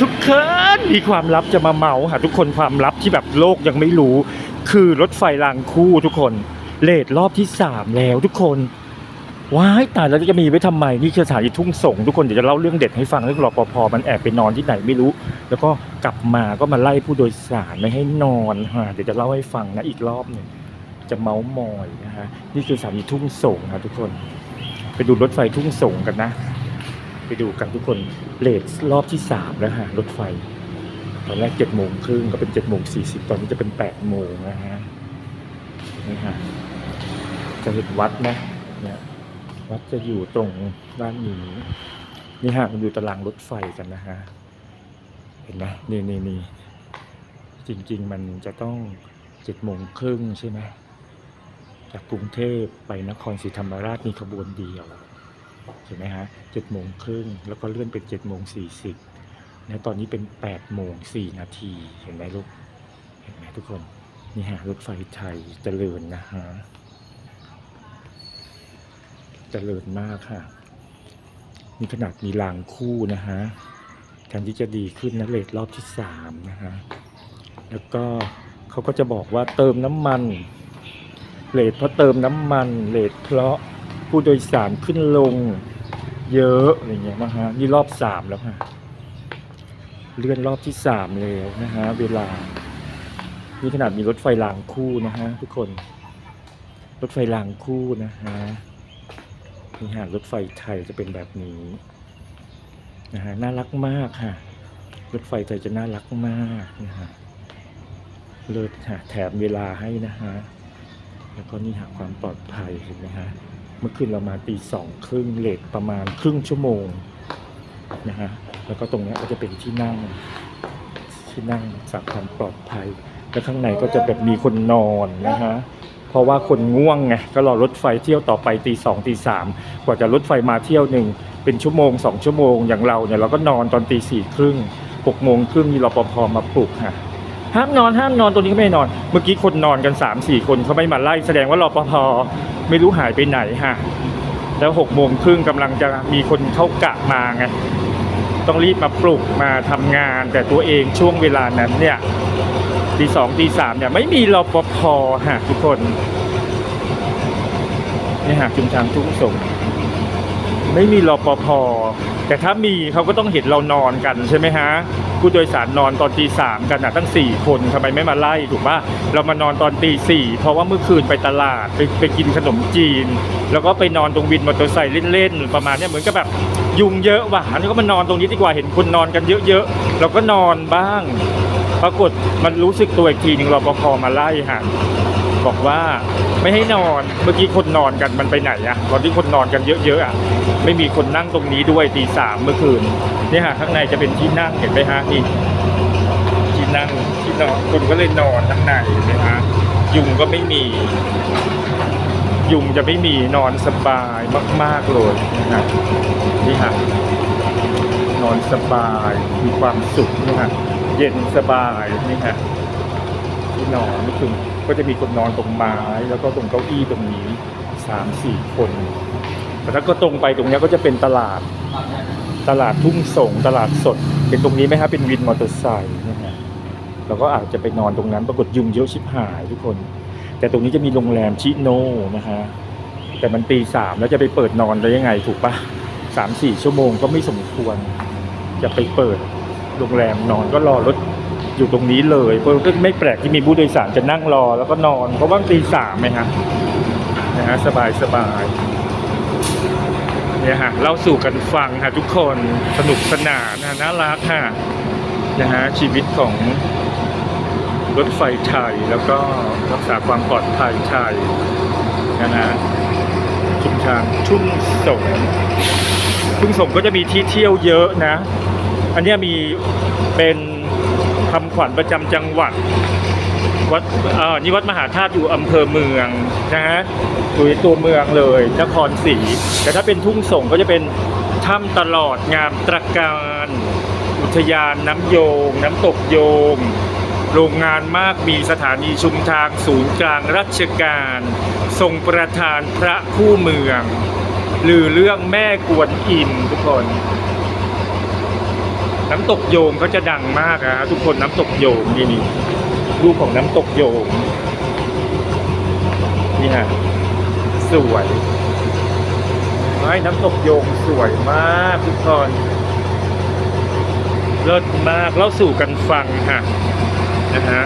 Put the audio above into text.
ทุกคนมีความลับจะมาเมาหาทุกคนความลับที่แบบโลกยังไม่รู้ คือรถไฟรางคู่ทุกคนเลทรอบที่สามแล้วทุกคนว้ายตายแล้วจะมีไว้ทำไมนี่คือสถานีทุ่งสงทุกคนเดี๋ยวจะเล่าเรื่องเด็ดให้ฟังเรื่องรปภมันแอบไปนอนที่ไหนไม่รู้ แล้วก็กลับมาก็มาไล่ผู้โดยสารไม่ให้นอนฮะเดี๋ยวจะเล่าให้ฟังนะอีกรอบหนึ่งจะเมาส์มอยนะฮะนี่คือสถานีทุ่งสงนะทุกคน ไปดูรถไฟทุ่งสงกันนะ ไปดูกันทุกคนเลทรอบที่สามแล้วฮะรถไฟ ตอนแรกเจ็ดโมงครึ่งก็เป็นเจ็ดโมงสี่สิบตอนนี้จะเป็นแปดโมงนะฮะนี่ฮะจะเห็นวัดนะเนี่ยวัดจะอยู่ตรงด้านนี้นี่ฮะมันดูตารางรถไฟกันนะฮะเห็นไหมนี่นี่นี่จริง ๆ มันจะต้องเจ็ดโมงครึ่งใช่ไหมจากกรุงเทพไปนครศรีธรรมราชมีขบวนเดียว เห็นไหมฮะเจ็ดโมงครึ่งแล้วก็เลื่อนเป็นเจ็ดโมงสี่สิบนะตอนนี้เป็นแปดโมงสี่นาทีเห็นไหมลูก เห็นไหมทุกคน นี่ฮะรถไฟไทยเจริญนะฮะเจริญมากค่ะมีขนาดมีรางคู่นะฮะแทนที่จะดีขึ้นนะเลทรอบที่สามนะฮะแล้วก็เขาก็จะบอกว่าเติมน้ำมันเลทเพราะเติมน้ำมันเลทเพราะ ผู้โดยสารขึ้นลง เยอะอะไรเงี้ยนะฮะนี่รอบสามแล้วค่ะเลื่อนรอบที่สามแล้วนะฮะเวลา นี่ขนาดมีรถไฟรางคู่นะฮะทุกคน รถไฟรางคู่นะฮะนี่ฮะรถไฟไทยจะเป็นแบบนี้นะฮะน่ารักมากค่ะ รถไฟไทยจะน่ารักมากนะฮะเลิศค่ะแถมเวลาให้นะฮะแล้วก็นี่หาความปลอดภัยเห็นไหมฮะ เมื่อคืนเรามาตีสองครึ่งเลทประมาณครึ่งชั่วโมงนะฮะแล้วก็ตรงนี้ก็จะเป็นที่นั่งที่นั่งสักความปลอดภัย แล้วข้างในก็จะแบบมีคนนอนนะฮะเพราะว่าคนง่วงไงก็รอรถไฟเที่ยวต่อไปตีสองตีสามกว่าจะรถไฟมาเที่ยวหนึ่งเป็นชั่วโมงสองชั่วโมงอย่างเราเนี่ยเราก็นอนตอนตีสี่ครึ่งหกโมงครึ่งมีรปภมาปลุกฮะห้ามนอนห้ามนอนตัวนี้ก็ไม่นอน เมื่อกี้คนนอนกันสามสี่คนเขาไม่มาไล่แสดงว่ารปภ ไม่รู้หายไปไหนฮะแล้วหกโมงครึ่งกำลังจะมีคนเข้ากะมาไงต้องรีบมาปลุกมาทำงาน แต่ตัวเองช่วงเวลานั้นเนี่ยตีสองตีสามเนี่ยไม่มีรปภฮะทุกคนนี่ฮะจุมทางทุ่งสง ไม่มีรปภแต่ถ้ามีเขาก็ต้องเห็นเรานอนกันใช่ไหมฮะผู้โดยสารนอนตอนตีสามกันนะตั้งสี่คนทำไมไม่มาไล่ถูกปะเรามานอนตอนตีสี่เพราะว่าเมื่อคืนไปตลาดไปไปกินขนมจีน แล้วก็ไปนอนตรงวินมอเตอร์ไซค์เล่นๆประมาณเนี้ยเหมือนกับแบบยุงเยอะว่ะอันนี้ก็มานอนตรงนี้ดีกว่าเห็นคนนอนกันเยอะๆเราก็นอนบ้าง ปรากฏมันรู้สึกตัวอีกทีหนึ่งรปภมาไล่ฮะ บอกว่าไม่ให้นอนเมื่อกี้คนนอนกันมันไปไหนอะตอนที่คนนอนกันเยอะๆอะไม่มีคนนั่งตรงนี้ด้วยตีสามเมื่อคืนเนี่ยฮะข้างในจะเป็นที่นั่งเห็นไหมฮะนี่ที่นั่งที่นอนคนก็เลยนอนข้างในเห็นไหมฮะยุงก็ไม่มี ยุงจะไม่มีนอนสบายมาก ๆเลยนะฮะนี่ฮะนอนสบายมีความสุขนี่ฮะเย็นสบายนี่ฮะ ที่นอนคือก็จะมีคนนอนตรงไม้ แล้วก็ตรงเก้าอี้ตรงนี้สามสี่คน แต่ถ้าก็ตรงไปตรงนี้ก็จะเป็นตลาดตลาดทุ่งสงตลาดสด เป็นตรงนี้ไหมฮะเป็นวินมอเตอร์ไซค์นะฮะเราก็อาจจะไปนอนตรงนั้นปรากฏยุงเยอะชิบหายทุกคน แต่ตรงนี้จะมีโรงแรมชิโนนะฮะแต่มันตีสามแล้วจะไปเปิดนอนได้ยังไงถูกปะสามสี่ชั่วโมงก็ไม่สมควร จะไปเปิดโรงแรมนอนก็รอรถ อยู่ตรงนี้เลยเพราะก็ไม่แปลกที่มีผู้โดยสารจะนั่งรอแล้วก็นอน เพราะว่าตีสามไหมฮะนะฮะสบายสบายเนี่ยฮะเล่าสู่กันฟังฮะทุกคนสนุกสนานนะน่ารักฮะนะฮะชีวิตของรถไฟไทยแล้วก็รักษาความปลอดภัยไทยนะฮะชุมทางชุ่มสงทุ่งสงก็จะมีที่เที่ยวเยอะนะ อันเนี้ยมีเป็น คำขวัญประจำจังหวัดวัดเอ่อนี่วัดมหาธาตุอยู่อำเภอเมืองนะฮะอยู่ในตัวเมืองเลย นครศรีแต่ถ้าเป็นทุ่งสงก็จะเป็นถ้ำตลอดงามตระการ อุทยานน้ำโยง น้ำตกโยง โรงงานมากมีสถานีชุมทางศูนย์กลางราชการ ทรงประธานพระคู่เมือง หรือเรื่องแม่กวนอิมทุกคน น้ำตกโยมก็จะดังมากนะทุกคนน้ำตกโยมนี่นี่รูปของน้ำตกโยมนี่ฮะสวยไอ้น้ำตกโยมสวยมากทุกคนเลิศมากเล่าสู่กันฟังค่ะนะฮะ